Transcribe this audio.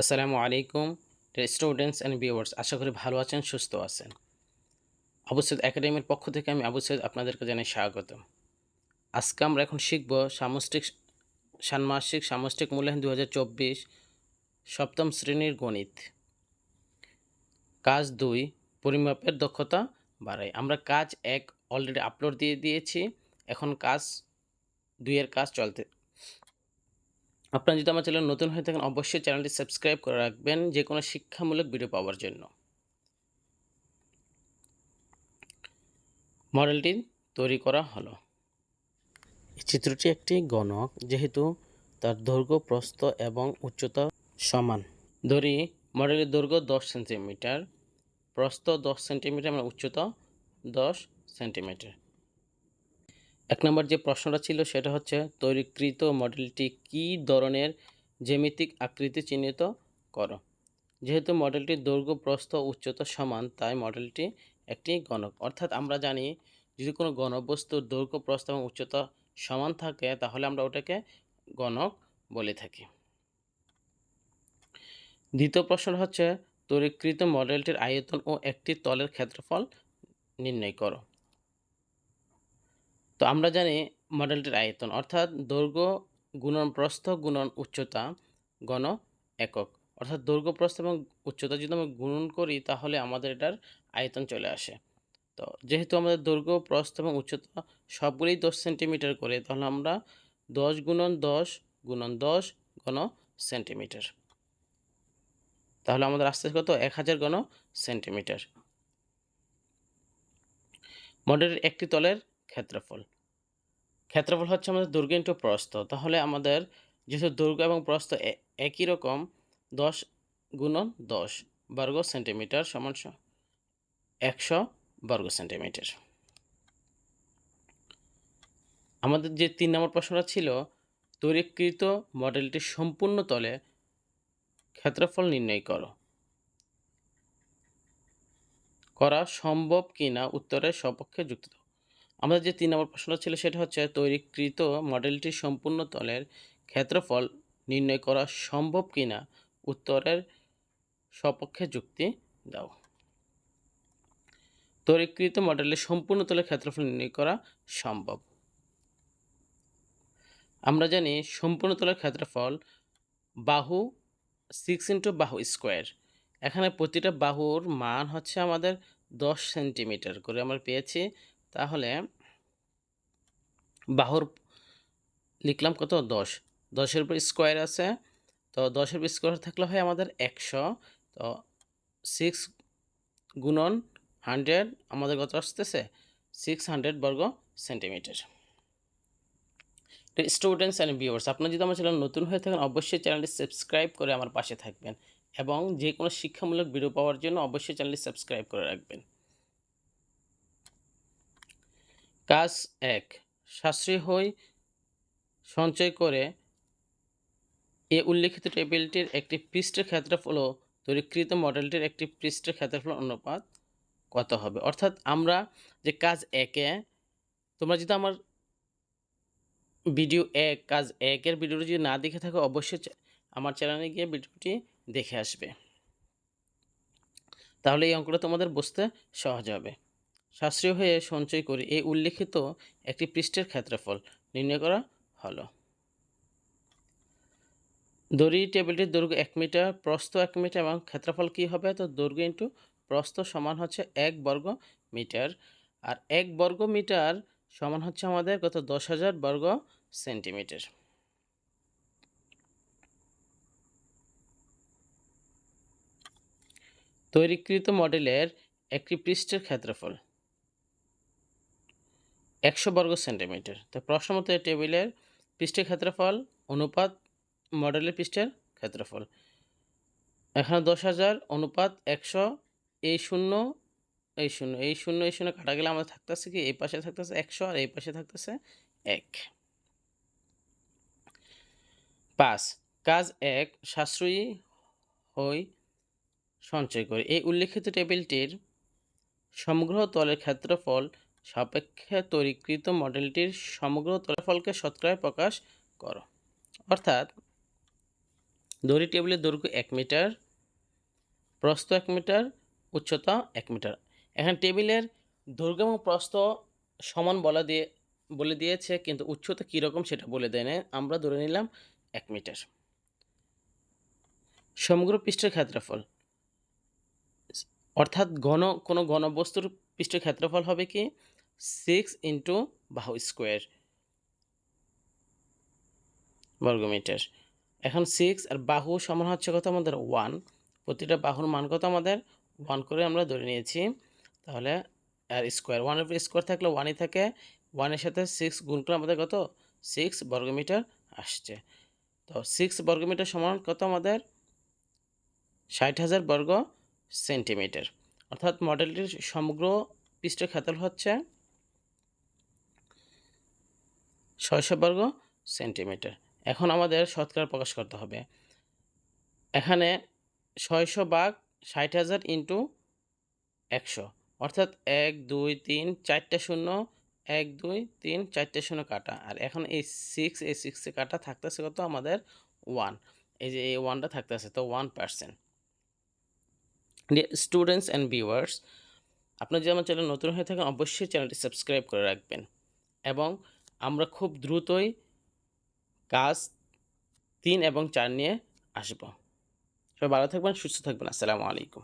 আসসালামু আলাইকুম students and viewers আশা করি ভালো আছেন, সুস্থ আছেন। আবু সৈয়দ একাডেমির পক্ষ থেকে আমি আবু সৈয়দ আপনাদেরকে জানাই স্বাগত আজকে আমরা এখন শিখব সামষ্টিক ষান্মাসিক সামষ্টিক মূল্যায়ন দু হাজার চব্বিশ সপ্তম শ্রেণির গণিত। কাজ দুই, পরিমাপের দক্ষতা বাড়ায় আমরা কাজ এক অলরেডি আপলোড দিয়ে দিয়েছি। এখন কাজ দুইয়ের কাজ চলতে আপনারা যদি আমার চ্যানেল নতুন হয়ে থাকেন, অবশ্যই চ্যানেলটি সাবস্ক্রাইব করে রাখবেন যে কোনো শিক্ষামূলক ভিডিও পাওয়ার জন্য। মডেলটি তৈরি করা হলো। এই চিত্রটি একটি গণক, যেহেতু তার দৈর্ঘ্য প্রস্থ এবং উচ্চতা সমান। ধরি মডেলের দৈর্ঘ্য দশ সেন্টিমিটার, প্রস্থ দশ সেন্টিমিটার এবং উচ্চতা দশ সেন্টিমিটার। এক নম্বর যে প্রশ্নটা ছিল সেটা হচ্ছে তৈরিকৃত মডেলটি কী ধরনের জ্যামিতিক আকৃতি চিহ্নিত করো? যেহেতু মডেলটির দৈর্ঘ্য, প্রস্থ, উচ্চতা সমান, তাই মডেলটি একটি গণক। অর্থাৎ আমরা জানি যদি কোনো গণবস্তুর দৈর্ঘ্য, প্রস্থ এবং উচ্চতা সমান থাকে, তাহলে আমরা ওটাকে গণক বলে থাকি। দ্বিতীয় প্রশ্ন হচ্ছে তৈরিকৃত মডেলটির আয়তন ও একটি তলের ক্ষেত্রফল নির্ণয় করো। তো আমরা জানি মডেলটির আয়তন, অর্থাৎ দৈর্ঘ্য গুণন প্রস্থ গুণন উচ্চতা গণ একক। অর্থাৎ দৈর্ঘ্য, প্রস্থ এবং উচ্চতা যদি আমরা গুণন করি, তাহলে আমাদের এটার আয়তন চলে আসে। তো যেহেতু আমাদের দৈর্ঘ্য, প্রস্থ এবং উচ্চতা সবগুলোই দশ সেন্টিমিটার করে, তাহলে আমরা দশ গুণন দশ গুণন দশ গণ সেন্টিমিটার। তাহলে আমাদের আস্তে কত? এক হাজার গণ সেন্টিমিটার। মডেলের একটি তলের ক্ষেত্রফল। ক্ষেত্রফল হচ্ছে আমাদের দৈর্ঘ্য ইন্টু প্রস্থ। তাহলে আমাদের যেহেতু দৈর্ঘ্য এবং প্রস্থ একই রকম, দশ গুণন দশ বর্গ সেন্টিমিটার সমান একশো বর্গ সেন্টিমিটার। আমাদের যে তিন নম্বর প্রশ্নটা ছিল, তৈরিকৃত মডেলটি সম্পূর্ণ তলে ক্ষেত্রফল নির্ণয় করো। করা সম্ভব কিনা উত্তরের সপক্ষে যুক্ত আমাদের যে তিন নম্বর প্রশ্ন ছিল সেটা হচ্ছে, তৈরিকৃত মডেলটির সম্পূর্ণ তলের ক্ষেত্রফল নির্ণয় করা সম্ভব কিনা? উত্তরের সপক্ষে যুক্তি দাও। তৈরিকৃত মডেলের সম্পূর্ণ তলের ক্ষেত্রফল নির্ণয় করা সম্ভব। আমরা জানি সম্পূর্ণ তলের ক্ষেত্রফল বাহু সিক্স ইন্টু বাহু স্কোয়ার এখানে প্রতিটা বাহুর মান হচ্ছে আমাদের দশ সেন্টিমিটার করে আমরা পেয়েছি। তাহলে বাহুর লিখলাম কত? দশ। দশের উপর স্কোয়ার আছে। তো দশের উপর স্কোয়ার থাকলে হয় আমাদের একশো। তো সিক্স গুণন হান্ড্রেড আমাদের কত আসতেছে? সিক্স হান্ড্রেড বর্গ সেন্টিমিটার স্টুডেন্টস অ্যান্ড ভিউয়ার্স আপনার যদি আমার চ্যানেল নতুন হয়ে থাকেন, অবশ্যই চ্যানেলটি সাবস্ক্রাইব করে আমার পাশে থাকবেন এবং যে কোনো শিক্ষামূলক ভিডিও পাওয়ার জন্য অবশ্যই চ্যানেলটি সাবস্ক্রাইব করে রাখবেন। কাজ এক। সাশ্রয়ী হই, সঞ্চয় করে এ উল্লেখিত টেবিলটির একটি পৃষ্ঠের ক্ষেত্রফল ও তৈরিকৃত মডেলটির একটি পৃষ্ঠের ক্ষেত্রফল অনুপাত কত হবে? অর্থাৎ আমরা যে কাজ একে তোমরা যদি আমার ভিডিও এক, কাজ একের ভিডিওটি যদি না দেখে থাকো, অবশ্যই আমার চ্যানেলে গিয়ে ভিডিওটি দেখে আসবে। তাহলে এই অঙ্কটা তোমাদের বুঝতে সহজ হবে। সাশ্রয় হয়ে সঞ্চয় করে। এই উল্লেখিত একটি পৃষ্ঠের ক্ষেত্রফল নির্ণয় করা হলো। দড়ি টেবিলটির দৈর্ঘ্য এক মিটার, প্রস্থ এক মিটার এবং ক্ষেত্রফল কী হবে? তো দৈর্ঘ্য ইন্টু প্রস্থ সমান হচ্ছে এক বর্গ মিটার আর এক বর্গ মিটার সমান হচ্ছে আমাদের কত? দশ হাজার বর্গ সেন্টিমিটার। তৈরিকৃত মডেলের একটি পৃষ্ঠের ক্ষেত্রফল। একশো বর্গ সেন্টিমিটার। তো প্রশ্ন মতো টেবিলের পৃষ্ঠের ক্ষেত্রফল অনুপাত মডেলের পৃষ্ঠের ক্ষেত্রফল। এখানে দশ হাজার অনুপাত একশো, এই শূন্য এই শূন্য এই শূন্য এই শূন্য কাটা গেলে আমাদের থাকতেছে কি? এই পাশে থাকতেছে একশো আর এই পাশে থাকতেছে এক। পাঁচ, কাজ এক, সাশ্রয়ী হই সঞ্চয় করে। এই উল্লেখিত টেবিলটির সমগ্র তলের ক্ষেত্রফল সাপেক্ষে তৈরিকৃত মডেলটির সমগ্র তলফলকে শতকরায় প্রকাশ করো। অর্থাৎ, দড়ি টেবিলের দৈর্ঘ্য এক মিটার, প্রস্থ এক মিটার, উচ্চতা এক মিটার। এখন টেবিলের দৈর্ঘ্য এবং প্রস্থ সমান বলা দিয়ে, বলে দিয়েছে, কিন্তু উচ্চতা কীরকম সেটা বলে দেয় না আমরা ধরে নিলাম এক মিটার। সমগ্র পৃষ্ঠের ক্ষেত্রফল। অর্থাৎ ঘন, কোনো ঘনবস্তুর পৃষ্ঠের ক্ষেত্রফল হবে কি? সিক্স ইন্টু বাহু স্কোয়ার বর্গমিটার। এখন সিক্স আর বাহু সমান হচ্ছে কত আমাদের ওয়ান প্রতিটা বাহুর মান কত আমাদের ওয়ান করে আমরা ধরে নিয়েছি। তাহলে আর স্কোয়ার ওয়ানের উপর স্কোয়ার থাকলে ওয়ানই থাকে। ওয়ানের সাথে সিক্স গুণ করে আমাদের কত? সিক্স বর্গমিটার আসছে। তো সিক্স বর্গমিটার সমান কত আমাদের? ষাট হাজার বর্গ সেন্টিমিটার। অর্থাৎ মডেলটির সমগ্র পৃষ্ঠের ক্ষেত্র হচ্ছে ছয়শো বর্গ সেন্টিমিটার। এখন আমাদের শতকরা প্রকাশ করতে হবে। এখানে ছয়শো বাঘ ষাট হাজার ইন্টু একশো। অর্থাৎ এক, দুই, তিন, চারটে শূন্য, এক, দুই, তিন, চারটে শূন্য কাটা। আর এখন এই সিক্স এই সিক্সে কাটা থাকতেছে কত আমাদের ওয়ান এই যে এই ওয়ানটা থাকতেছে, তো one percent students and viewers আপনার যদি আমার চ্যানেল নতুন হয়ে থাকেন, অবশ্যই চ্যানেলটি সাবস্ক্রাইব করে রাখবেন। এবং আমরা খুব দ্রুতই কাজ তিন এবং চার নিয়ে আসব। সবাই ভালো থাকবেন, সুস্থ থাকবেন। আসসালামু আলাইকুম।